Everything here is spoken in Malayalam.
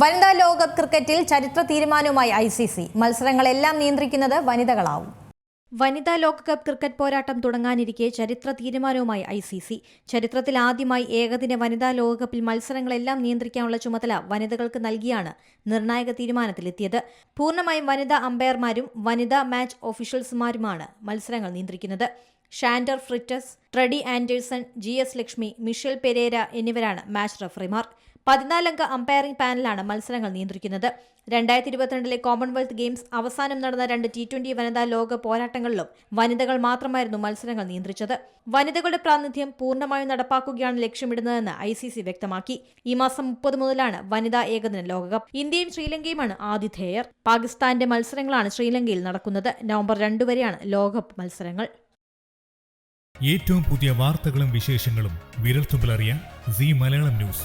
വനിതാ ലോകകപ്പ് ക്രിക്കറ്റിൽ ചരിത്ര തീരുമാനവുമായി ഐ സി സി. മത്സരങ്ങളെല്ലാം നിയന്ത്രിക്കുന്നത് വനിതകളാവും. വനിതാ ലോകകപ്പ് ക്രിക്കറ്റ് പോരാട്ടം തുടങ്ങാനിരിക്കെ ചരിത്ര തീരുമാനവുമായി ഐ സി സി. ചരിത്രത്തിൽ ആദ്യമായി ഏകദിന വനിതാ ലോകകപ്പിൽ മത്സരങ്ങളെല്ലാം നിയന്ത്രിക്കാനുള്ള ചുമതല വനിതകൾക്ക് നൽകിയാണ് നിർണായക തീരുമാനത്തിലെത്തിയത്. പൂർണമായും വനിതാ അമ്പയർമാരും വനിതാ മാച്ച് ഓഫീഷ്യൽസുമാരുമാണ് മത്സരങ്ങൾ നിയന്ത്രിക്കുന്നത്. Shandre Fritz Trudy Anderson G S Lakshmi Michelle Pereira എന്നിവരാണ് മാച്ച് റഫറിമാർ. പതിനാലംഗ അമ്പയറിംഗ് പാനലാണ് മത്സരങ്ങൾ നിയന്ത്രിക്കുന്നത്. രണ്ടായിരത്തി ഇരുപത്തിരണ്ടിലെ കോമൺവെൽത്ത് ഗെയിംസ് അവസാനം നടന്ന രണ്ട് ടി ട്വന്റി വനിതാ ലോക പോരാട്ടങ്ങളിലും വനിതകൾ മാത്രമായിരുന്നു മത്സരങ്ങൾ നിയന്ത്രിച്ചത്. വനിതകളുടെ പ്രാതിനിധ്യം പൂർണമായും നടപ്പാക്കുകയാണ് ലക്ഷ്യമിടുന്നതെന്ന് ഐ സി സി വ്യക്തമാക്കി. ഈ മാസം മുപ്പത് മുതലാണ് വനിതാ ഏകദിന ലോകകപ്പ്. ഇന്ത്യയും ശ്രീലങ്കയുമാണ് ആതിഥേയർ പാകിസ്ഥാന്റെ മത്സരങ്ങളാണ് ശ്രീലങ്കയിൽ നടക്കുന്നത്. നവംബർ രണ്ടു വരെയാണ് ലോകകപ്പ് മത്സരങ്ങൾ. ഏറ്റവും പുതിയ വാർത്തകളും വിശേഷങ്ങളും വിരൽത്തുമ്പിലറിയാൻ സി മലയാളം ന്യൂസ്.